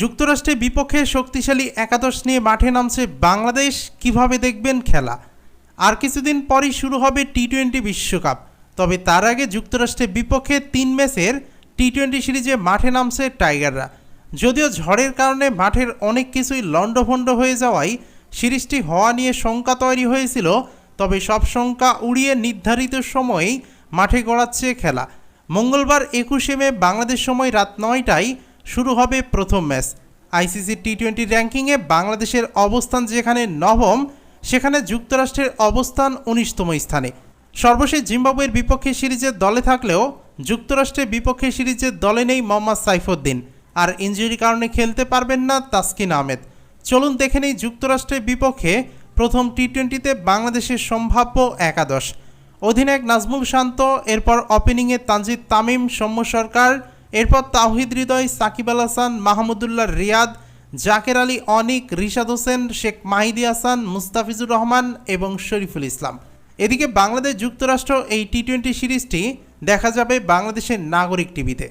যুক্তরাষ্ট্রের বিপক্ষে শক্তিশালী একাদশ নিয়ে মাঠে নামছে বাংলাদেশ, কীভাবে দেখবেন খেলা? আর কিছুদিন পরই শুরু হবে টি টোয়েন্টি বিশ্বকাপ। তবে তার আগে যুক্তরাষ্ট্রের বিপক্ষে তিন ম্যাচের টি টোয়েন্টি সিরিজে মাঠে নামছে টাইগাররা। যদিও ঝড়ের কারণে মাঠের অনেক কিছুই লণ্ডভণ্ড হয়ে যাওয়ায় সিরিজটি হওয়া নিয়ে শঙ্কা তৈরি হয়েছিল, তবে সব শঙ্কা উড়িয়ে নির্ধারিত সময়েই মাঠে গড়াচ্ছে খেলা। মঙ্গলবার একুশে মে বাংলাদেশ সময় রাত নয়টায় শুরু হবে প্রথম ম্যাচ। আইসিসি টি টোয়েন্টি র্যাঙ্কিংয়ে বাংলাদেশের অবস্থান যেখানে নবম, সেখানে যুক্তরাষ্ট্রের অবস্থান উনিশতম স্থানে। সর্বশেষ জিম্বাবুয়ের বিপক্ষে সিরিজের দলে থাকলেও যুক্তরাষ্ট্রের বিপক্ষে সিরিজের দলে নেই মোহাম্মদ সাইফুদ্দিন। আর ইঞ্জুরির কারণে খেলতে পারবেন না তাসকিন আহমেদ। চলুন দেখে নেই যুক্তরাষ্ট্রের বিপক্ষে প্রথম টি টোয়েন্টিতে বাংলাদেশের সম্ভাব্য একাদশ। অধিনায়ক নাজমুল শান্ত, এরপর ওপেনিংয়ে তানজিদ তামিম, সৌম্য সরকার এরপর তাওহিদ হৃদয়, সাকিব আল হাসান, মাহমুদুল্লাহ রিয়াদ, জাকের আলী, অনিক, রিশাদ হোসেন, শেখ মাহিদি হাসান, মুস্তাফিজুর রহমান এবং শরীফুল ইসলাম। এদিকে বাংলাদেশ যুক্তরাষ্ট্র এই টি টোয়েন্টি সিরিজটি দেখা যাবে বাংলাদেশের নাগরিক টিভিতে।